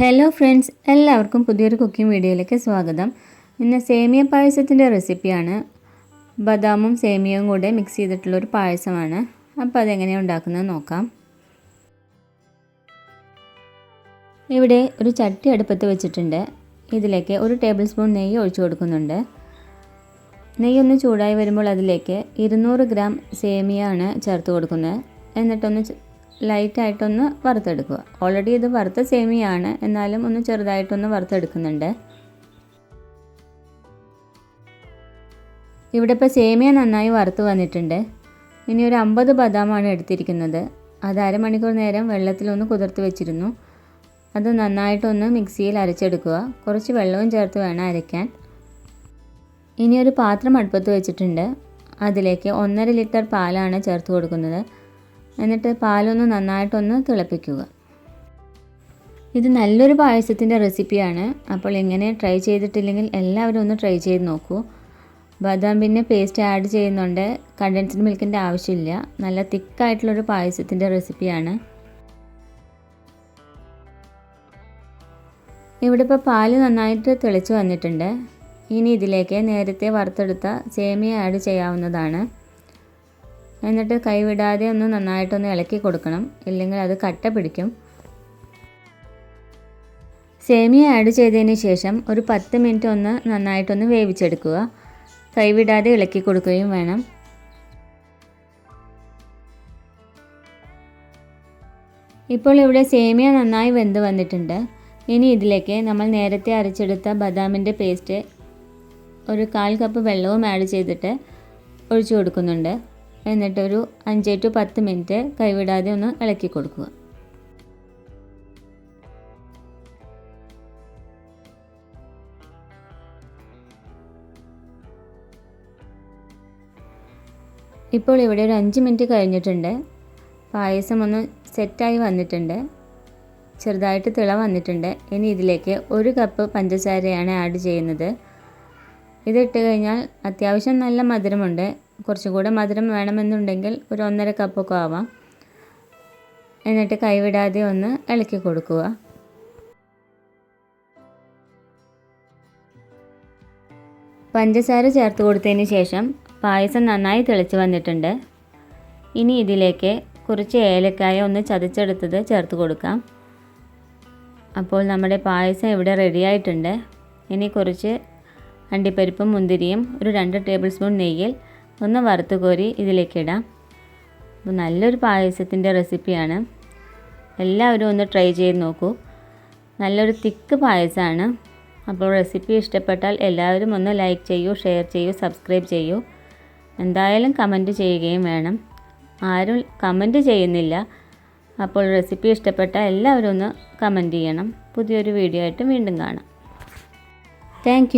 Hello friends എല്ലാവർക്കും പുതിയൊരു cooking വീഡിയോയിലേക്ക് സ്വാഗതം. ഇന്ന് സേമിയ പായസത്തിന്റെ റെസിപ്പിയാണ് ബദാമും സേമിയയും കൂടെ മിക്സ് ചെയ്തിട്ടുള്ളൊരു പായസമാണ്. അപ്പോൾ അതെങ്ങനെയാണ് ഉണ്ടാക്കുന്നത് നോക്കാം. ഇവിടെ ഒരു ചട്ടി അടുപ്പത്ത് വെച്ചിട്ടുണ്ട്. ഇതിലേക്ക് ഒരു ടേബിൾ സ്പൂൺ നെയ്യ് ഒഴിച്ചു കൊടുക്കുന്നുണ്ട്. നെയ്യ് ഒന്ന് ചൂടായി വരുമ്പോൾ അതിലേക്ക് ഇരുന്നൂറ് ഗ്രാം സേമിയാണ് ചേർത്ത് കൊടുക്കുന്നത്. എന്നിട്ടൊന്ന് ലൈറ്റായിട്ടൊന്ന് വറുത്തെടുക്കുക. ഓൾറെഡി ഇത് വറുത്ത സേമിയാണ്. എന്നാലും ഒന്ന് ചെറുതായിട്ടൊന്ന് വറുത്തെടുക്കുന്നുണ്ട്. ഇവിടെ ഇപ്പോൾ സേമിയ നന്നായി വറുത്ത് വന്നിട്ടുണ്ട്. ഇനി ഒരു അമ്പത് ബദാമാണ് എടുത്തിരിക്കുന്നത്. അത് അരമണിക്കൂർ നേരം വെള്ളത്തിലൊന്ന് കുതിർത്ത് വെച്ചിരുന്നു. അത് നന്നായിട്ടൊന്ന് മിക്സിയിൽ അരച്ചെടുക്കുക. കുറച്ച് വെള്ളവും ചേർത്ത് വേണം അരയ്ക്കാൻ. ഇനി ഒരു പാത്രം അടുപ്പത്ത് വെച്ചിട്ടുണ്ട്. അതിലേക്ക് ഒന്നര ലിറ്റർ പാലാണ് ചേർത്ത് കൊടുക്കുന്നത്. എന്നിട്ട് പാലൊന്ന് നന്നായിട്ടൊന്ന് തിളപ്പിക്കുക. ഇത് നല്ലൊരു പായസത്തിന്റെ റെസിപ്പിയാണ്. അപ്പോൾ ഇങ്ങനെ ട്രൈ ചെയ്തിട്ടില്ലെങ്കിൽ എല്ലാവരും ഒന്ന് ട്രൈ ചെയ്ത് നോക്കൂ. ബദാം പിന്നെ പേസ്റ്റ് ആഡ് ചെയ്യുന്നുണ്ട്. കണ്ടൻസ്ഡ് മിൽക്കിന്റെ ആവശ്യമില്ല. നല്ല തിക്കായിട്ടുള്ളൊരു പായസത്തിന്റെ റെസിപ്പിയാണ്. ഇവിടെ ഇപ്പോൾ പാൽ നന്നായിട്ട് തിളച്ച് വന്നിട്ടുണ്ട്. ഇനി ഇതിലേക്ക് നേരത്തെ വറുത്തെടുത്ത സേമിയ ആഡ് ചെയ്യാവുന്നതാണ്. എന്നിട്ട് കൈവിടാതെ ഒന്ന് നന്നായിട്ടൊന്ന് ഇളക്കി കൊടുക്കണം. ഇല്ലെങ്കിൽ അത് കട്ട പിടിക്കും. സേമിയ ആഡ് ചെയ്തതിന് ശേഷം ഒരു പത്ത് മിനിറ്റ് ഒന്ന് നന്നായിട്ടൊന്ന് വേവിച്ചെടുക്കുക. കൈവിടാതെ ഇളക്കി കൊടുക്കുകയും വേണം. ഇപ്പോൾ ഇവിടെ സേമിയ നന്നായി വെന്ത് വന്നിട്ടുണ്ട്. ഇനി ഇതിലേക്ക് നമ്മൾ നേരത്തെ അരച്ചെടുത്ത ബദാമിന്റെ പേസ്റ്റ് ഒരു കാൽ കപ്പ് വെള്ളവും ആഡ് ചെയ്തിട്ട് ഒഴിച്ചു കൊടുക്കുന്നുണ്ട്. എന്നിട്ടൊരു അഞ്ച് ടു പത്ത് മിനിറ്റ് കൈവിടാതെ ഒന്ന് ഇളക്കി കൊടുക്കുക. ഇപ്പോൾ ഇവിടെ ഒരു അഞ്ച് മിനിറ്റ് കഴിഞ്ഞിട്ടുണ്ട്. പായസം ഒന്ന് സെറ്റായി വന്നിട്ടുണ്ട്. ചെറുതായിട്ട് തിള വന്നിട്ടുണ്ട്. ഇനി ഇതിലേക്ക് ഒരു കപ്പ് പഞ്ചസാരയാണ് ആഡ് ചെയ്യുന്നത്. ഇതിട്ട് കഴിഞ്ഞാൽ അത്യാവശ്യം നല്ല മധുരമുണ്ട്. കുറച്ചും കൂടെ മധുരം വേണമെന്നുണ്ടെങ്കിൽ ഒരു ഒന്നര കപ്പൊക്കെ ആവാം. എന്നിട്ട് കൈവിടാതെ ഒന്ന് ഇളക്കി കൊടുക്കുക. പഞ്ചസാര ചേർത്ത് കൊടുത്തതിന് ശേഷം പായസം നന്നായി തിളച്ച് വന്നിട്ടുണ്ട്. ഇനി ഇതിലേക്ക് കുറച്ച് ഏലക്കായ ഒന്ന് ചതച്ചെടുത്തത് ചേർത്ത് കൊടുക്കാം. അപ്പോൾ നമ്മുടെ പായസം ഇവിടെ റെഡി ആയിട്ടുണ്ട്. ഇനി കുറച്ച് അണ്ടിപ്പരിപ്പും മുന്തിരിയും ഒരു രണ്ട് ടേബിൾ സ്പൂൺ നെയ്യിൽ ഒന്ന് വറുത്ത് കോരി ഇതിലേക്കിടാം അപ്പോൾ നല്ലൊരു പായസത്തിന്റെ റെസിപ്പിയാണ്. എല്ലാവരും ഒന്ന് ട്രൈ ചെയ്ത് നോക്കൂ. നല്ലൊരു തിക്ക് പായസമാണ്. അപ്പോൾ റെസിപ്പി ഇഷ്ടപ്പെട്ടാൽ എല്ലാവരും ഒന്ന് ലൈക്ക് ചെയ്യൂ ഷെയർ ചെയ്യൂ സബ്സ്ക്രൈബ് ചെയ്യൂ. എന്തായാലും കമന്റ് ചെയ്യുകയും വേണം. ആരും കമന്റ് ചെയ്യുന്നില്ല. അപ്പോൾ റെസിപ്പി ഇഷ്ടപ്പെട്ടാൽ എല്ലാവരും ഒന്ന് കമന്റ് ചെയ്യണം. പുതിയൊരു വീഡിയോ ആയിട്ട് വീണ്ടും കാണാം. താങ്ക്